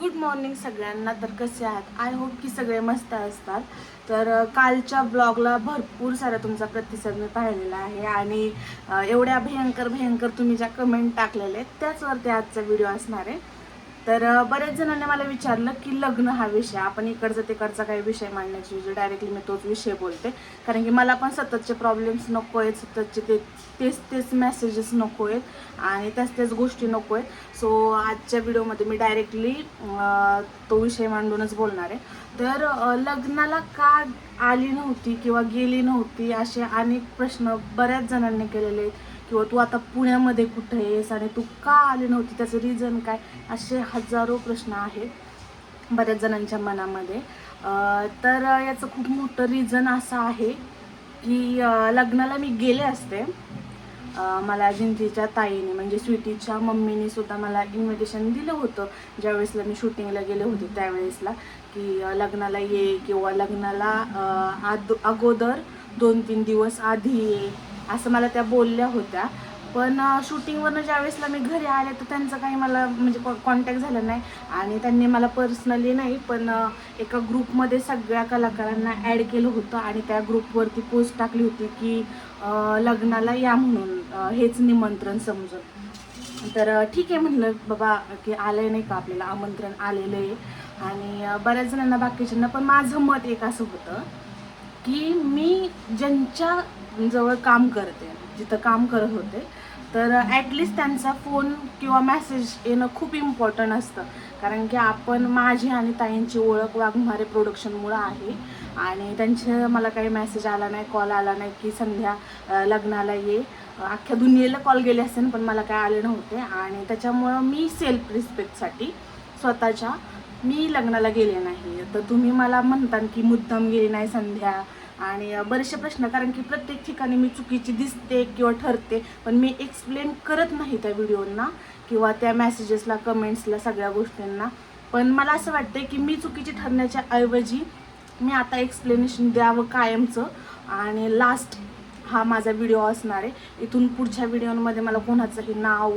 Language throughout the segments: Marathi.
गुड मॉर्निंग सगळ्यांना. तर कसे आहात? आय होप की सगळे मस्त असतात. तर कालच्या ब्लॉगला भरपूर सारा तुमचा प्रतिसाद मी पाहिलेला आहे आणि एवढ्या भयंकर भयंकर तुम्ही ज्या कमेंट टाकलेल्या आहेत त्याचवरती आजचा व्हिडिओ असणार आहे. तर बऱ्याच जणांनी मला विचारलं की लग्न हा विषय. आपण इकडचा तिकडचा काही विषय मांडण्याची जे डायरेक्टली मी तोच विषय बोलते. कारण की मला पण सततचे प्रॉब्लेम्स नको आहेत सततचे ते तेच तेच मेसेजेस नको आहेत आणि त्याच त्याच गोष्टी नको आहेत. सो आजच्या व्हिडिओमध्ये मी डायरेक्टली तो विषय मांडूनच बोलणार आहे. तर लग्नाला का आली नव्हती किंवा गेली नव्हती असे अनेक प्रश्न बऱ्याच जणांनी केलेले आहेत. किंवा तू आता पुण्यामध्ये कुठं आहेस आणि तू का आली नव्हती? त्याचं रिझन काय? असे हजारो प्रश्न आहेत बऱ्याच जणांच्या मनामध्ये. तर याचं खूप मोठं रिझन असं आहे की लग्नाला मी गेले असते. मला जिंतीच्या ताईने म्हणजे स्वीटीच्या मम्मीने सुद्धा मला इन्व्हिटेशन दिलं होतं. ज्यावेळेसला मी शूटिंगला गेले होते त्यावेळेसला की लग्नाला ये किंवा लग्नाला आद अगोदर दोन तीन दिवस आधी ये. असं मला त्या बोलल्या होत्या. पण शूटिंगवरनं ज्यावेळेसला मी घरी आले तर त्यांचं काही मला म्हणजे कॉन्टॅक्ट झालं नाही. आणि त्यांनी मला पर्सनली नाही पण एका ग्रुपमध्ये सगळ्या कलाकारांना ॲड केलं होतं. आणि त्या ग्रुपवरती पोस्ट टाकली होती की लग्नाला या म्हणून हेच निमंत्रण समजून. तर ठीक आहे म्हणलं बाबा की आलं नाही का आपल्याला? आमंत्रण आलेलं आहे. आणि बऱ्याच जणांना बाकीच्यांना पण माझं मत एक असं होतं की मी ज्यांच्या जवळ काम करते जिथं काम करत होते तर ॲटलिस्ट त्यांचा फोन किंवा मॅसेज येणं खूप इम्पॉर्टंट असतं. कारण की आपण माझी आणि ताईंची ओळख वाघमारे प्रोडक्शनमुळं आहे. आणि त्यांचे मला काही मेसेज आला नाही कॉल आला नाही की संध्या लग्नाला ये. अख्ख्या दुनियेला कॉल गेले असेल पण मला काय आले नव्हते. आणि त्याच्यामुळं मी सेल्फ रिस्पेक्टसाठी स्वतःच्या मी लग्नाला गेले नाही. तर तुम्ही मला म्हणता की मुद्दाम गेली नाही संध्या. आणि बरेचसे प्रश्न कारण की प्रत्येक ठिकाणी मी चुकीची दिसते किंवा ठरते. पण मी एक्सप्लेन करत नाही त्या व्हिडिओंना किंवा त्या मेसेजेसला कमेंट्सला सगळ्या गोष्टींना. पण मला असं वाटतं की मी चुकीची ठरण्याच्या ऐवजी मी आता एक्सप्लेनेशन द्यावं कायमचं. आणि लास्ट हा माझा व्हिडिओ असणार आहे. इथून पुढच्या व्हिडिओमध्ये मला कोणाचंही नाव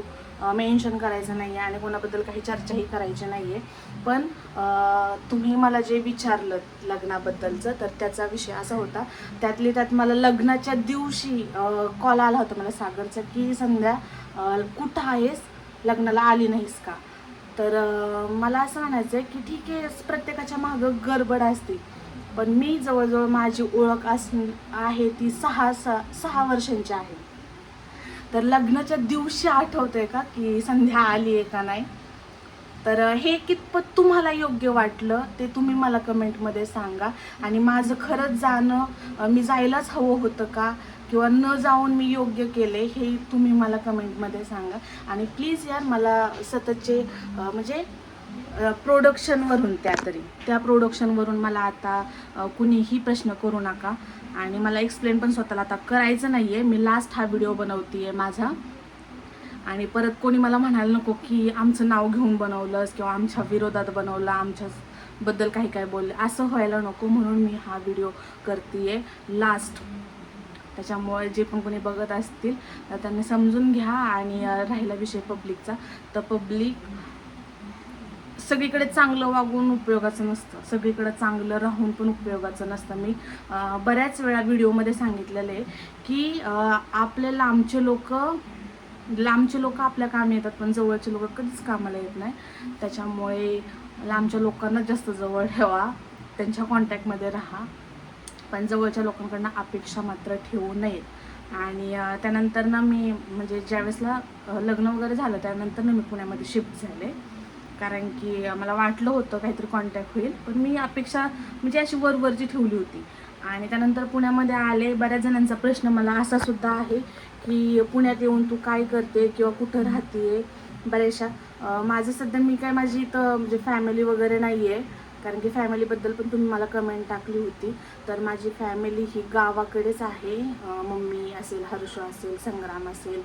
मेन्शन करायचं नाही आहे आणि कोणाबद्दल काही चर्चाही करायची नाही आहे पण तुम्ही मला जे विचारलं लग्नाबद्दलचं तर त्याचा विषय असा होता. त्यातली त्यात मला लग्नाच्या दिवशी कॉल आला होता मला सागरचा की संध्या कुठं आहेस? लग्नाला आली नाहीस का? तर मला असं म्हणायचं आहे की ठीक आहे प्रत्येकाच्या मागं गडबड असते. पण मी जवळजवळ माझी ओळख अस आहे ती सहा सहा सहा वर्षांची आहे. तर लग्नाच्या दिवशी आठवतंय का की संध्या आली आहे का नाही? तर हे कितपत तुम्हाला योग्य वाटलं ते तुम्ही मला कमेंटमध्ये सांगा. आणि माझं खरंच जाणं मी जायलाच हवं होतं का? किंवा न जाऊन मी योग्य केले हे तुम्ही मला कमेंटमध्ये सांगा. आणि प्लीज यार मला सततचे म्हणजे प्रोडक्शनवरून त्या तरी. त्या प्रोडक्शनवरून मला आता कुणीही प्रश्न करू नका. आणि मला एक्सप्लेन पण स्वतःला. आता करायचं नाही आहे मी लास्ट हा व्हिडिओ बनवते आहे माझा. आणि परत कोणी मला म्हणायला नको की आमचं नाव घेऊन बनवलंस किंवा आमच्या विरोधात बनवलं आमच्या बद्दल काही काय बोलले. असं व्हायला नको म्हणून मी हा व्हिडिओ करते लास्ट त्याच्यामुळे जे पण कोणी बघत असतील तर त्यांनी समजून घ्या आणि राहिला विषय पब्लिकचा तर पब्लिक सगळीकडे चांगलं वागून उपयोगाचं नसतं. सगळीकडे चांगलं राहून पण उपयोगाचं नसतं. मी बऱ्याच वेळा व्हिडिओमध्ये सांगितलेलं आहे की आपले लांबचे लोक लांबचे लोक आपल्या कामी येतात पण जवळचे लोक कधीच कामाला येत नाही. त्याच्यामुळे लांबच्या लोकांना जास्त जवळ ठेवा. त्यांच्या कॉन्टॅक्टमध्ये राहा. पण जवळच्या लोकांकडनं अपेक्षा मात्र ठेवू नयेत आणि त्यानंतर ना मी म्हणजे ज्यावेळेसला लग्न वगैरे झालं त्यानंतर ना मी पुण्यामध्ये शिफ्ट झाले. कारण की मला वाटलं होतं काहीतरी कॉन्टॅक्ट होईल. पण मी अपेक्षा म्हणजे अशी वरवरची ठेवली होती. आणि त्यानंतर पुण्यामध्ये आले बऱ्याच जणांचा प्रश्न मला असा सुद्धा आहे की पुण्यात येऊन तू काय करते किंवा कुठं राहते बऱ्याचशा. माझं सध्या मी काय माझी इथं म्हणजे फॅमिली वगैरे नाही आहे कारण की फॅमिलीबद्दल पण तुम्ही मला कमेंट टाकली होती. तर माझी फॅमिली ही गावाकडेच आहे. मम्मी असेल हर्ष असेल संग्राम असेल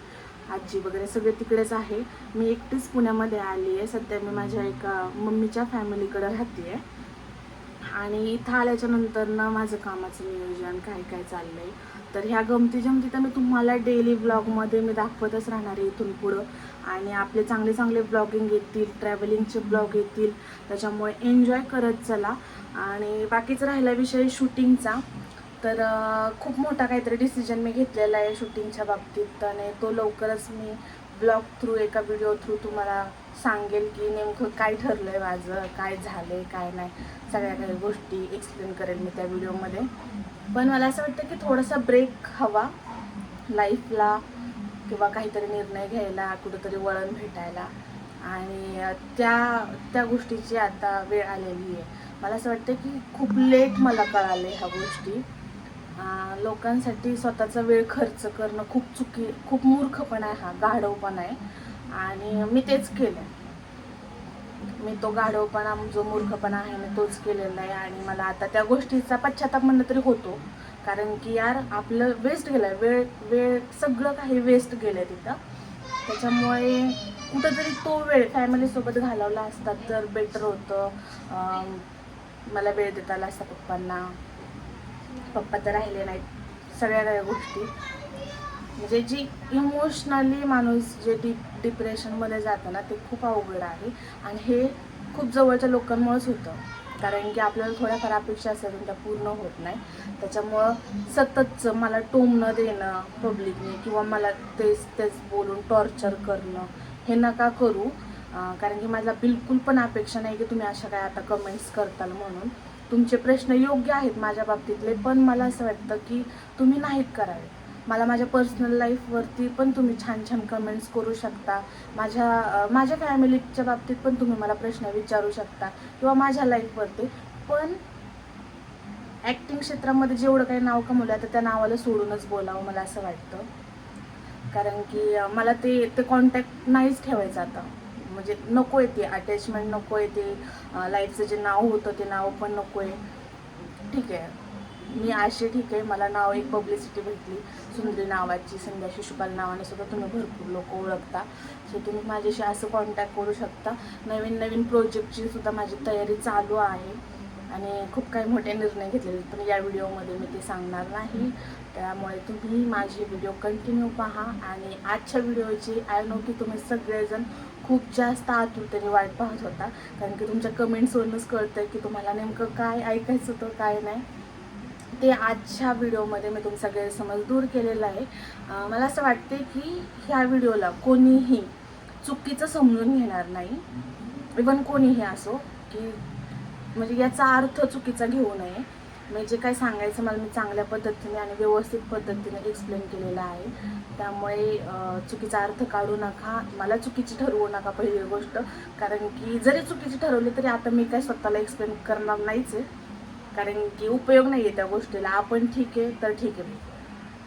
आजी वगैरे सगळे तिकडेच आहे. मी एकटीच पुण्यामध्ये आली आहे. सध्या मी माझ्या एका मम्मीच्या फॅमिलीकडे राहते आहे आणि इथं आल्याच्यानंतर ना माझं कामाचं नियोजन काय काय चाललंय. तर ह्या गमती जमती तर मी तुम्हाला डेली ब्लॉगमध्ये मी दाखवतच राहणार आहे इथून पुढं. आणि आपले चांगले चांगले ब्लॉगिंग येतील ट्रॅव्हलिंगचे ब्लॉग येतील. त्याच्यामुळे एन्जॉय करत चला. आणि बाकीचं राहिला विषय शूटिंगचा तर खूप मोठा काहीतरी डिसिजन मी घेतलेला आहे शूटिंगच्या बाबतीत आणि तो लवकरच मी ब्लॉग थ्रू एका व्हिडिओ थ्रू तुम्हाला सांगेल की नेमकं काय ठरलं आहे माझं काय झालं आहे काय नाही. सगळ्या काही गोष्टी एक्सप्लेन करेल मी त्या व्हिडिओमध्ये पण मला असं वाटतं की थोडासा ब्रेक हवा लाईफला किंवा काहीतरी निर्णय घ्यायला कुठंतरी वळण भेटायला. आणि त्या त्या गोष्टीची आता वेळ आलेली आहे. मला असं वाटतं की खूप लेट मला कळाले ह्या गोष्टी. लोकांसाठी स्वतःचा वेळ खर्च करणं खूप चुकी खूप मूर्खपणा आहे हा गाढवपणा आहे. आणि मी तेच केलं मी तो गाढवपणा जो मूर्खपणा आहे मी तोच केलेला आहे. आणि मला आता त्या गोष्टीचा पश्चाताप म्हणलं तरी होतो. कारण की यार आपलं वेस्ट गेलं वेळ वेळ सगळं काही वेस्ट गेलं तिथं. त्याच्यामुळे कुठंतरी तो वेळ फॅमिलीसोबत घालवला असता तर बेटर होतं. मला वेळ देता आला असता पप्पांना. पप्पा तर राहिले नाहीत. सगळ्या गोष्टी. म्हणजे जी इमोशनली माणूस जे डिप डिप्रेशनमध्ये जातं ना ते खूप अवघड आहे. आणि हे खूप जवळच्या लोकांमुळेच होतं. कारण की आपल्याला थोड्याफार अपेक्षा असतात त्या पूर्ण होत नाही. त्याच्यामुळं सततचं मला टोमणं देणं पब्लिकने किंवा मला तेच तेच बोलून टॉर्चर करणं हे नका करू. कारण की माझा बिलकुल पण अपेक्षा नाही की तुम्ही अशा काय आता कमेंट्स करताल म्हणून. तुमचे प्रश्न योग्य आहेत माझ्या बाबतीतले पण मला असं वाटतं की तुम्ही नाहीत करावे. मला माझ्या पर्सनल लाईफवरती पण तुम्ही छान छान कमेंट्स करू शकता. माझ्या माझ्या फॅमिलीच्या बाबतीत पण तुम्ही मला प्रश्न विचारू शकता किंवा माझ्या लाईफवरती पण ॲक्टिंग क्षेत्रामध्ये जेवढं काही नाव कमवलं आहे तर त्या नावाला सोडूनच बोलावं मला असं वाटतं. कारण की मला ते ते कॉन्टॅक्ट नाहीच ठेवायचं आता. म्हणजे नको आहे ते अटॅचमेंट नको आहे ते लाईफचं जे नाव होतं ते नाव पण नको आहे. ठीक आहे. मी असे ठीक आहे. मला नाव एक पब्लिसिटी भेटली. सुंदरी नावाची संध्या शिशुपाल नावाने सुद्धा तुम्ही भरपूर लोक ओळखता. सो तुम्ही माझ्याशी असं कॉन्टॅक्ट करू शकता. नवीन नवीन प्रोजेक्टची सुद्धा माझी तयारी चालू आहे. आणि खूप काही मोठे निर्णय घेतलेले पण या व्हिडिओमध्ये मी ते सांगणार नाही. त्यामुळे तुम्ही माझी व्हिडिओ कंटिन्यू पहा आणि आजच्या व्हिडिओची आय नो की तुम्ही सगळेजण खूप जास्त आतुरतेने वाट पाहत होता. कारण की तुमच्या कमेंट्सवरूनच कळतं की तुम्हाला नेमकं काय ऐकायचं होतं काय नाही. ते आजच्या व्हिडिओमध्ये मी तुमचा गैरसमज दूर केलेला आहे. मला असं वाटते की ह्या व्हिडिओला कोणीही चुकीचं समजून घेणार नाही. इवन कोणीही असो की म्हणजे याचा अर्थ चुकीचा घेऊ नये. मी जे काही सांगायचं मला मी चांगल्या पद्धतीने आणि व्यवस्थित पद्धतीने एक्सप्लेन केलेलं आहे. त्यामुळे चुकीचा अर्थ काढू नका. मला चुकीची ठरवू नका पहिली गोष्ट. कारण की जरी चुकीची ठरवली तरी आता मी काय स्वतःला एक्सप्लेन करणार नाहीच आहे. कारण की उपयोग नाही आहे त्या गोष्टीला. आपण ठीक आहे तर ठीक आहे.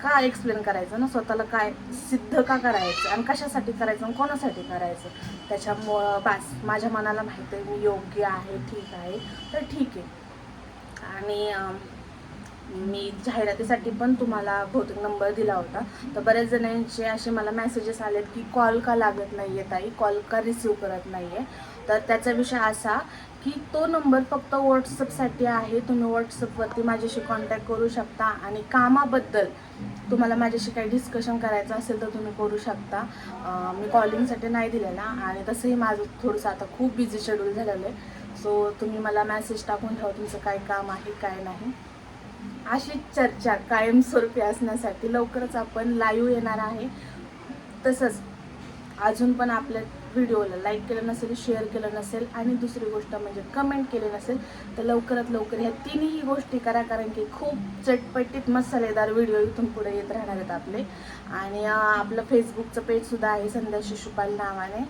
का एक्सप्लेन करायचं ना? स्वतःला काय सिद्ध का करायचं? आणि कशासाठी करायचं? आणि कोणासाठी करायचं? त्याच्यामुळं बास. माझ्या मनाला माहिती आहे मी योग्य आहे ठीक आहे. तर ठीक आहे. आणि मी जाहिरातीसाठी पण तुम्हाला बहुतेक नंबर दिला होता. तर बऱ्याच जणांचे असे मला मेसेजेस आलेत की कॉल का लागत नाही आहे ताई कॉल का रिसीव करत नाही आहे तर त्याचा विषय असा की तो नंबर फक्त व्हॉट्सअपसाठी आहे. तुम्ही व्हॉट्सअपवरती माझ्याशी कॉन्टॅक्ट करू शकता आणि कामाबद्दल तुम्हाला माझ्याशी काही डिस्कशन करायचं असेल तर तुम्ही करू शकता. मी कॉलिंगसाठी नाही दिलेला आणि तसंही माझं थोडंसं आता खूप बिझी शेड्यूल झालेलं आहे. सो तुम्ही मला मेसेज टाकून ठेवा तुमचं काय काम आहे काय नाही. अशी चर्चा कायमस्वरूपी असण्यासाठी लवकरच आपण लाईव्ह येणार आहे. तसंच अजून पण आपल्या व्हिडिओला लाईक केलं नसेल शेअर केलं नसेल आणि दुसरी गोष्ट म्हणजे कमेंट केली नसेल तर लवकरात लवकर ह्या तिन्ही गोष्टी करा कारण की खूप चटपटीत मसालेदार व्हिडिओ इथून पुढे येत राहणार आहेत आपले. आणि आपलं फेसबुकचं पेजसुद्धा आहे संध्या शिशुपाल नावाने.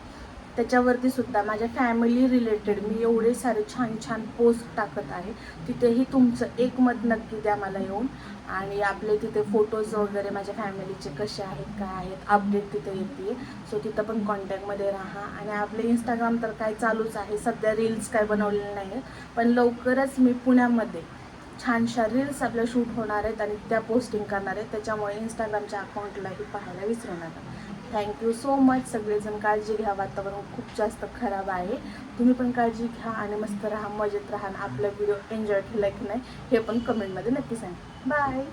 त्याच्यावरती सुद्धा माझ्या फॅमिली रिलेटेड मी एवढे सारे छान छान पोस्ट टाकत आहे. तिथेही तुमचं एक मत नक्की द्या मला येऊन. आणि आपले तिथे फोटोज वगैरे माझ्या फॅमिलीचे कसे आहेत काय आहेत अपडेट तिथे येते. सो तिथं पण कॉन्टॅक्टमध्ये राहा. आणि आपले इंस्टाग्राम तर काय चालूच आहे. सध्या रील्स काय बनवलेले नाही आहेत पण लवकरच मी पुण्यामध्ये छानशा रील्स आपल्या शूट होणार आहेत आणि त्या पोस्टिंग करणार आहेत. त्याच्यामुळे इंस्टाग्रामच्या अकाउंटलाही पाहायला विसरू नका. थँक्यू सो मच सगळेजण काळजी घ्या. वातावरण खूप जास्त खराब आहे. तुम्ही पण काळजी घ्या आणि मस्त राहा मजेत राहा आपला व्हिडिओ एन्जॉय केला की नाही हे पण कमेंटमध्ये नक्की सांगा. बाय